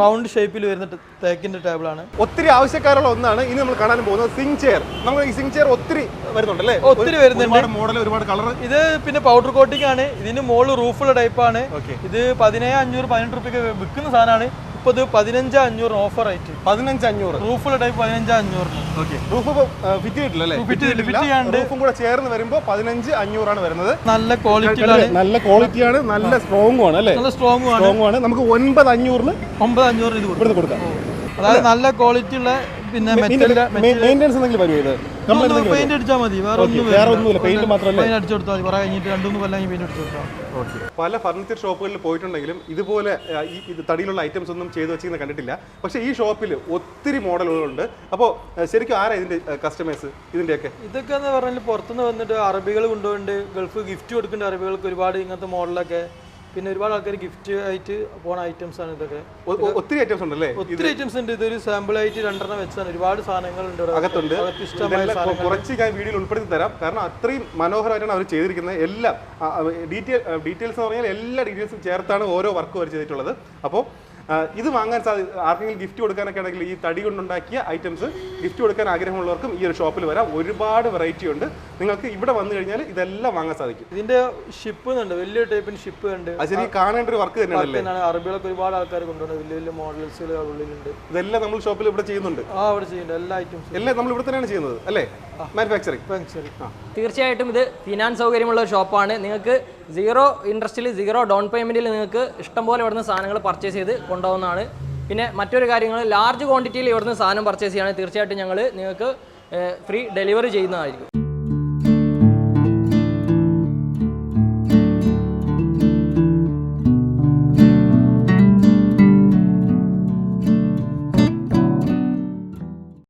റൗണ്ട് ഷേപ്പിൽ വരുന്ന തേക്കിന്റെ ടേബിൾ ആണ്. ഒത്തിരി ആവശ്യക്കാരുള്ള ഒന്നാണ് ഇനി നമ്മൾ കാണാൻ പോകുന്നത് സിംഗ് ചെയർ നമ്മൾ ഈ സിംഗ് ചെയർ ഒത്തിരി വരുന്നുണ്ടല്ലേ? ഒത്തിരി വരുന്നുണ്ട്. മോഡൽ ഒരുപാട് കളർ ഇത് പിന്നെ പൗഡർ കോട്ടിംഗ് ആണ്. ഇതിന് മോൾ റൂഫുള്ള ടൈപ്പാണ് ആണ്. ഇത് പതിനേഴ് അഞ്ഞൂറ് പതിനെട്ട് റുപ്യക്ക് വിൽക്കുന്ന സാധനമാണ്. ഇപ്പൊ ഇത് പതിനഞ്ച് അഞ്ഞൂറ് ഓഫർ ആയിട്ട് പതിനഞ്ച് അഞ്ഞൂറ്. റൂഫുള്ള ടൈപ്പ് പതിനഞ്ച് അഞ്ഞൂറിന് ഓക്കെ റൂഫ് ഫിറ്റ് ചെയ്തിട്ടില്ല അല്ലേ? Fit ചെയ്തിട്ടില്ല, fit ചെയ്യാണ്ട്. റൂഫും കൂടെ ചേർന്ന് വരുമ്പോൾ പതിനഞ്ച് അഞ്ഞൂറാണ് വരുന്നത്. നല്ല ക്വാളിറ്റി നല്ല ക്വാളിറ്റിയാണ് നല്ല സ്ട്രോങ്ങും ആണ് അല്ലേ? നല്ല സ്ട്രോങ്ങും ആണ്. സ്ട്രോങ്ങും ആണ്. നമുക്ക് ഒൻപത് അഞ്ഞൂറിന് ഒമ്പത് അഞ്ഞൂറ് ഇത് കൊടുക്കാം. അതായത് നല്ല ക്വാളിറ്റി ഉള്ള പിന്നെ മെയിന്റെനൻസ് എന്തെങ്കിലും വരുമോ ഇത്? പെയിന്റ് അടിച്ചാൽ മതി. വേറെ ഒന്നും വേറെ ഒന്നുമില്ല. പെയിന്റ് മാത്രമല്ല? പെയിന്റ് അടിച്ചു കൊടുത്താൽ മതി. കുറെ കഴിഞ്ഞിട്ട് രണ്ടു മൂന്ന് കൊല്ലം പെയിന്റ് അടിച്ചു കൊടുത്താൽ പല ഫർണിച്ചർ ഷോപ്പുകളിൽ പോയിട്ടുണ്ടെങ്കിലും ഇതുപോലെ ഈ ഇത് തടിയിലുള്ള ഐറ്റംസ് ഒന്നും ചെയ്തു വെച്ചിരുന്ന കണ്ടിട്ടില്ല. പക്ഷേ ഈ ഷോപ്പിൽ ഒത്തിരി മോഡലുകളുണ്ട്. അപ്പോൾ ശരിക്കും ആരാ ഇതിന്റെ കസ്റ്റമേഴ്സ് ഇതിന്റെയൊക്കെ ഇതൊക്കെ എന്ന് പറഞ്ഞാൽ പുറത്തുനിന്ന് വന്നിട്ട് അറബികൾ കൊണ്ടുപോയിട്ട് ഗൾഫ് ഗിഫ്റ്റ് കൊടുക്കേണ്ട അറബികൾക്ക് ഒരുപാട് ഇങ്ങനത്തെ മോഡലൊക്കെ പിന്നെ ഒരുപാട് ആൾക്കാർ ഗിഫ്റ്റ് ആയിട്ട് പോണ ഐറ്റംസ് ആണ് ഇതൊക്കെ. ഒത്തിരി ഐറ്റംസ് ഉണ്ടല്ലേ? ഒത്തിരി ഐറ്റംസ് ഉണ്ട്. ഇതൊരു സാമ്പിൾ ആയിട്ട് രണ്ടെണ്ണം വെച്ചാണ്. ഒരുപാട് സാധനങ്ങൾ ഉണ്ട് അകത്തുണ്ട്. കുറച്ച് ഞാൻ വീഡിയോയിൽ ഉൾപ്പെടുത്തി തരാം. കാരണം അത്രയും മനോഹരമായിട്ടാണ് അവർ ചെയ്തിരിക്കുന്നത്. എല്ലാം ഡീറ്റെയിൽ ഡീറ്റെയിൽസ് എന്ന് പറഞ്ഞാൽ എല്ലാ ഡീറ്റെയിൽസും ചേർത്താണ് ഓരോ വർക്ക് അവർ ചെയ്തിട്ടുള്ളത്. അപ്പോൾ ഇത് വാങ്ങാൻ സാധിക്കും ആർക്കെങ്കിലും ഗിഫ്റ്റ് കൊടുക്കാനൊക്കെ ആണെങ്കിൽ ഈ തടി കൊണ്ടുണ്ടാക്കിയ ഐറ്റംസ് ഗിഫ്റ്റ് കൊടുക്കാൻ ആഗ്രഹമുള്ളവർക്കും ഈ ഒരു ഷോപ്പിൽ വരാം. ഒരുപാട് വെറൈറ്റി ഉണ്ട്. നിങ്ങൾക്ക് ഇവിടെ വന്നു കഴിഞ്ഞാൽ ഇതെല്ലാം വാങ്ങാൻ സാധിക്കും. ഇതിന്റെ ഷിപ്പ് ഉണ്ട് വലിയ ടൈപ്പിന് ഷിപ്പ് ഉണ്ട് അത് ശരി കാണേണ്ട ഒരു വർക്ക് തന്നെയാണല്ലേ? പിന്നെ അറബികളൊക്കെ ഒരുപാട് ആൾക്കാർ കൊണ്ടുപോകുന്നത് വലിയ വലിയ മോഡൽസുകൾ ഉള്ളിലുണ്ട്. ഇതെല്ലാം നമ്മൾ ഷോപ്പിൽ ഇവിടെ ചെയ്യുന്നുണ്ട്. ആ ഇവിടെ ചെയ്യുന്നുണ്ട്. എല്ലാ ഐറ്റംസും എല്ലാം നമ്മൾ ഇവിടെ തന്നെയാണ് ചെയ്യുന്നത് അല്ലേ? മാനുഫാക്ചറിങ് തീർച്ചയായിട്ടും ഇത് ഫിനാൻസ് സൗകര്യമുള്ള ഒരു ഷോപ്പാണ് നിങ്ങൾക്ക് സീറോ ഇൻട്രസ്റ്റിൽ സീറോ ഡൗൺ പേയ്മെന്റിൽ നിങ്ങൾക്ക് ഇഷ്ടംപോലെ ഇവിടുന്ന് സാധനങ്ങൾ പർച്ചേസ് ചെയ്ത് കൊണ്ടുപോകുന്നതാണ്. പിന്നെ മറ്റൊരു കാര്യങ്ങൾ ലാർജ് ക്വാണ്ടിറ്റിയിൽ ഇവിടുന്ന് സാധനം പർച്ചേസ് ചെയ്യുകയാണെങ്കിൽ തീർച്ചയായിട്ടും ഞങ്ങൾ നിങ്ങൾക്ക് ഫ്രീ ഡെലിവറി ചെയ്യുന്നതായിരിക്കും.